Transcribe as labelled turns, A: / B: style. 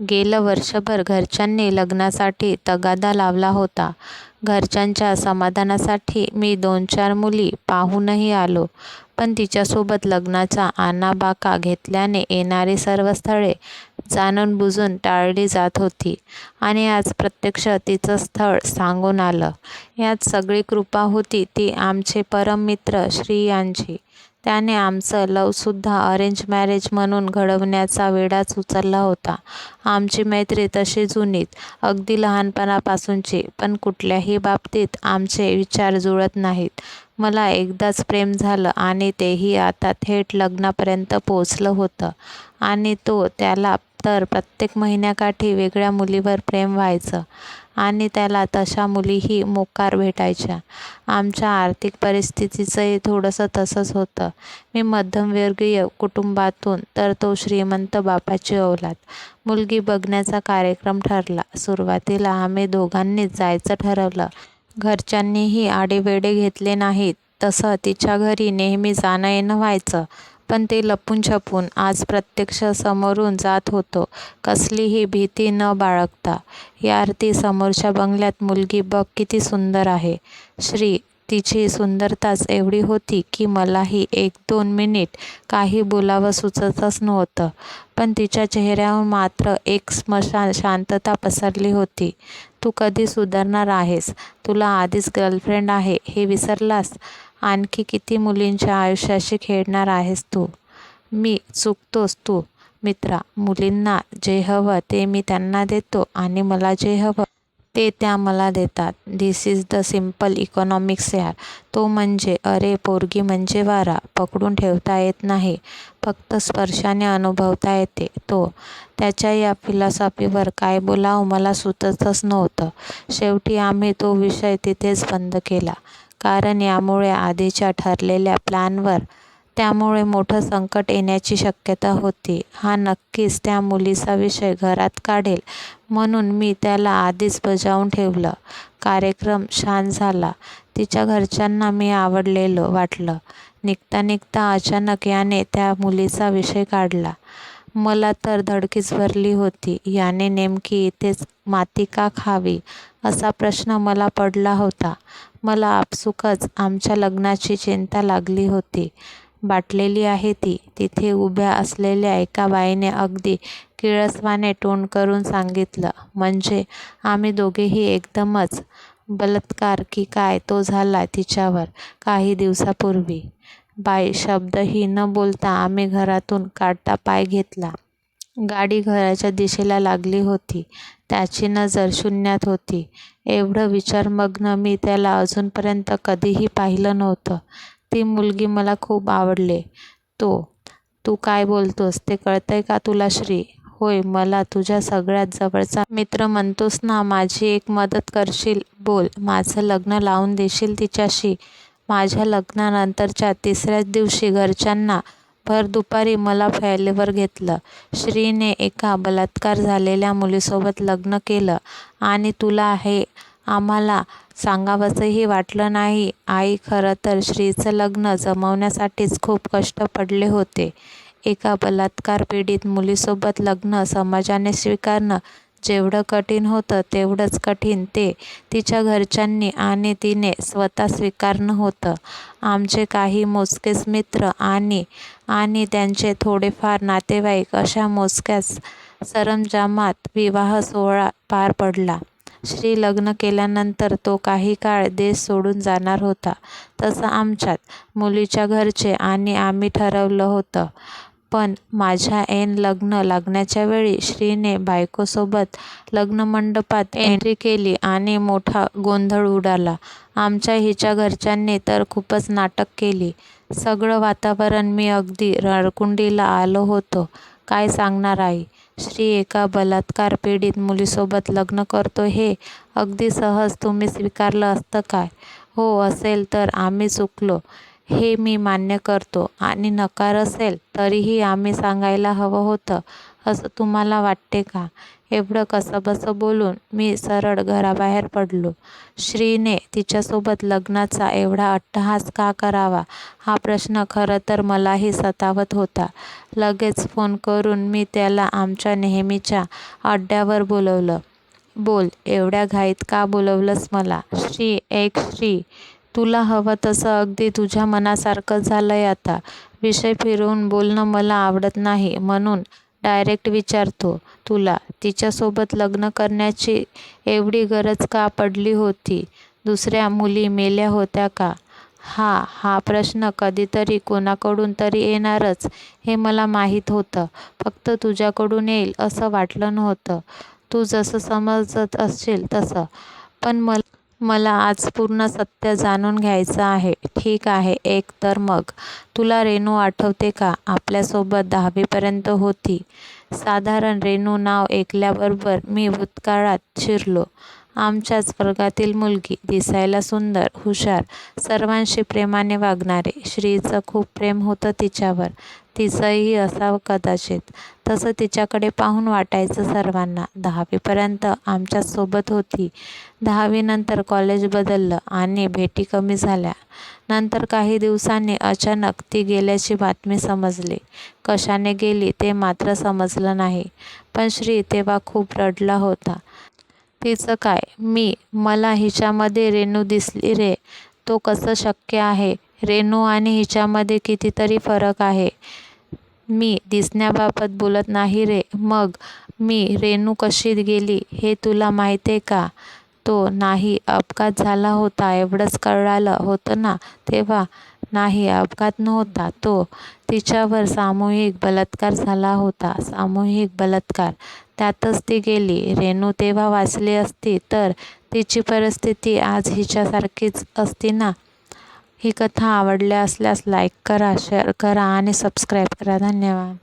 A: गेलं वर्षभर घरच्यांनी लग्नासाठी तगादा लावला होता. घरच्यांच्या समाधानासाठी मी दोन-चार मुली पाहूनही आलो. पण तिच्यासोबत लग्नाचा आणाबाका घेतल्याने येणारी सर्व स्थळे जाणूनबुजून टाळली जात होती आणि आज प्रत्यक्ष तिचं स्थळ सांगून आलं. यात सगळी कृपा होती ती आमचे परम मित्र श्री यांची. त्याने आमचं लवसुद्धा अरेंज मॅरेज म्हणून घडवण्याचा वेडाच उचलला होता. आमची मैत्री तशी जुनीत अगदी लहानपणापासूनची. पण कुठल्याही बाबतीत आमचे विचार जुळत नाहीत. मला एकदाच प्रेम झालं आणि तेही आता थेट लग्नापर्यंत पोचलं होतं आणि तो त्याला तर प्रत्येक महिन्याकाठी वेगळ्या मुलीवर प्रेम व्हायचं आणि त्याला तशा मुलीही मोकार भेटायच्या. आमच्या आर्थिक परिस्थितीचंही थोडंसं तसंच होतं. मी मध्यमवर्गीय कुटुंबातून तर तो श्रीमंत बापाची औलाद. मुलगी बघण्याचा कार्यक्रम ठरला. सुरुवातीला आम्ही दोघांनीच जायचं ठरवलं. घरच्यांनीही आडेवेडे घेतले नाहीत. तसं तिच्या घरी नेहमी जाणं-येणं व्हायचं. पण ते लपून-छपून. आज प्रत्यक्ष समोरून जात होतो कसलीही भीती न बाळगता. यार ती समोरच्या बंगल्यात मुलगी बघ किती सुंदर आहे. श्री तिची सुंदरताच एवढी होती की मलाही एक-दोन मिनिट काही बोलावं सुचतच नव्हतं. पण तिच्या चेहऱ्यावर मात्र एक स्मशान शांतता पसरली होती. तू कधी सुधारणार आहेस? तुला आधीच गर्लफ्रेंड आहे हे विसरलास? आणखी किती मुलींच्या आयुष्याशी खेळणार आहेस तू? मी. चुकतोस तू मित्रा. मुलींना जे हवं ते मी त्यांना देतो आणि मला जे हवं ते त्या मला देतात. This is the simple economics यार. तो म्हणजे अरे पोरगी म्हणजे वारा. पकडून ठेवता येत नाही. फक्त स्पर्शाने अनुभवता येते. तो. त्याच्या या फिलॉसॉफीवर काय बोलावं मला सुचतच नव्हतं. शेवटी आम्ही तो विषय तिथेच बंद केला. कारण यामुळे आधीच्या ठरलेल्या प्लॅनवर त्यामुळे मोठं संकट येण्याची शक्यता होती. हा नक्कीच त्या मुलीचा विषय घरात काढेल म्हणून मी त्याला आधीच बजावून ठेवलं. कार्यक्रम छान झाला. तिच्या घरच्यांना मी आवडलेलं वाटलं. निघता-निघता अचानक याने त्या मुलीचा विषय काढला. मला तर धडकीच भरली होती. याने नेमकी इथेच माती का खावी असा प्रश्न मला पडला होता. मला आपसुकच आमच्या लग्नाची चिंता लागली होती. बाटलेली आहे ती. तिथे उभ्या असलेल्या एका बाईने अगदी किळसवाने टोंड करून सांगितलं. म्हणजे आम्ही दोघेही एकदमच? बलात्कार की काय तो झाला तिच्यावर काही दिवसापूर्वी बाई शब्दही न बोलता आम्ही घरातून काढता पाय घेतला. गाडी घराच्या दिशेला लागली होती. त्याची नजर शून्यात होती. एवढं विचारमग्न मी त्याला अजूनपर्यंत कधीही पाहिलं नव्हतं. ती मुलगी मला खूप आवडले तो. तू काय बोलतोस ते कळतंय का तुला श्री? होय. मला तुझ्या सगळ्यात जवळचा मित्र म्हणतोस ना माझी एक मदत करशील? बोल. माझं लग्न लावून देशील तिच्याशी? माझ्या लग्नानंतरच्या तिसऱ्याच दिवशी घरच्यांना भर दुपारी मला फाईलवर घेतलं. श्रीने एका बलात्कार झालेल्या मुलीसोबत लग्न केलं आणि तुला हे आम्हाला सांगावंसंही वाटलं नाही. आई खरं तर श्रीचं लग्न जमवण्यासाठीच खूप कष्ट पडले होते. एका बलात्कार पीडित मुलीसोबत लग्न समाजाने स्वीकारणं जेवढं कठीण होतं तेवढंच कठीण ते तिच्या घरच्यांनी आणि तिने स्वतः स्वीकारणं होतं. आमचे काही मोजकेच मित्र आणि आणि त्यांचे थोडेफार नातेवाईक अशा मोजक्याच सरंजामात विवाह सोहळा पार पडला. श्री लग्न केल्यानंतर तो काही काळ देश सोडून जाणार होता तसं आमच्यात मुलीच्या घरचे आणि आम्ही ठरवलं होतं. पण माझ्या ऐन लग्न लागण्याच्या वेळी श्रीने बायकोसोबत लग्नमंडपात एंट्री केली आणि मोठा गोंधळ उडाला. आमच्या हिच्या घरच्यांनी तर खूपच नाटक केली. सगळं वातावरण मी अगदी रडकुंडीला आलो होतो. काय सांगणार आई? श्री एका बलात्कार पीडित मुलीसोबत लग्न करतो हे अगदी सहज तुम्ही स्वीकारलं असतं काय? हो असेल तर आम्ही चुकलो हे मी मान्य करतो आणि नकार असेल तरीही आम्ही सांगायला हवं होतं असं तुम्हाला वाटते का? एवढं कसंबसं बोलून मी सरळ घराबाहेर पडलो. श्रीने तिच्यासोबत लग्नाचा एवढा अट्टहास का करावा? हा प्रश्न खरं तर मलाही सतावत होता. लगेच फोन करून मी त्याला आमच्या नेहमीच्या अड्ड्यावर बोलवलं. बोल एवढ्या घाईत का बोलवलंस मला? श्री एक श्री तुला हवं तसं अगदी तुझ्या मनासारखं झालंय आता. विषय फिरवून बोलणं मला आवडत नाही म्हणून डायरेक्ट विचारतो तुला तिच्यासोबत लग्न करण्याची एवढी गरज का पडली होती? दुसऱ्या मुली मेल्या होत्या का? हा हा प्रश्न कधीतरी कोणाकडून तरी येणारच हे मला माहीत होतं. फक्त तुझ्याकडून येईल असं वाटलं नव्हतं. तू जसं समजत असशील तसं. पण मला मला आज पूर्ण सत्य जाणून घ्यायचं आहे. ठीक आहे एक तर मग. तुला रेणू आठवते का? आपल्यासोबत दहावीपर्यंत होती. साधारण रेणू नाव ऐकल्याबरोबर मी भूतकाळात शिरलो. आमच्याच वर्गातील मुलगी दिसायला सुंदर हुशार सर्वांशी प्रेमाने वागणारे. श्रीचं खूप प्रेम होतं तिच्यावर. तिचंही असावं कदाचित. तसं तिच्याकडे पाहून वाटायचं सर्वांना. दहावीपर्यंत आमच्यासोबत होती. दहावीनंतर कॉलेज बदललं आणि भेटी कमी झाल्या. नंतर काही दिवसांनी अचानक ती गेल्याची बातमी समजली. कशाने गेली ते मात्र समजलं नाही. पण श्री तेव्हा खूप रडला होता. तिचं काय? मी मला हिच्यामध्ये रेणू दिसली रे. तो कसं शक्य आहे? रेणू आणि हिच्यामध्ये कितीतरी फरक आहे. मी दिसण्याबाबत बोलत नाही रे. मग मी रेणू कशी गेली हे तुला माहिती आहे का? तो नाही अपघात झाला होता. एवढंच कळालं होतं ना? तेव्हा नाही अपघात नव्हता. तो तिच्यावर सामूहिक बलात्कार झाला होता. सामूहिक बलात्कार. त्यातच ती गेली. रेणू तेव्हा वाचली असती तर तिची परिस्थिती आज हिच्यासारखीच असती ना? ही कथा आवडल्या असल्यास लाईक करा शेअर करा आणि सबस्क्राईब करा. धन्यवाद.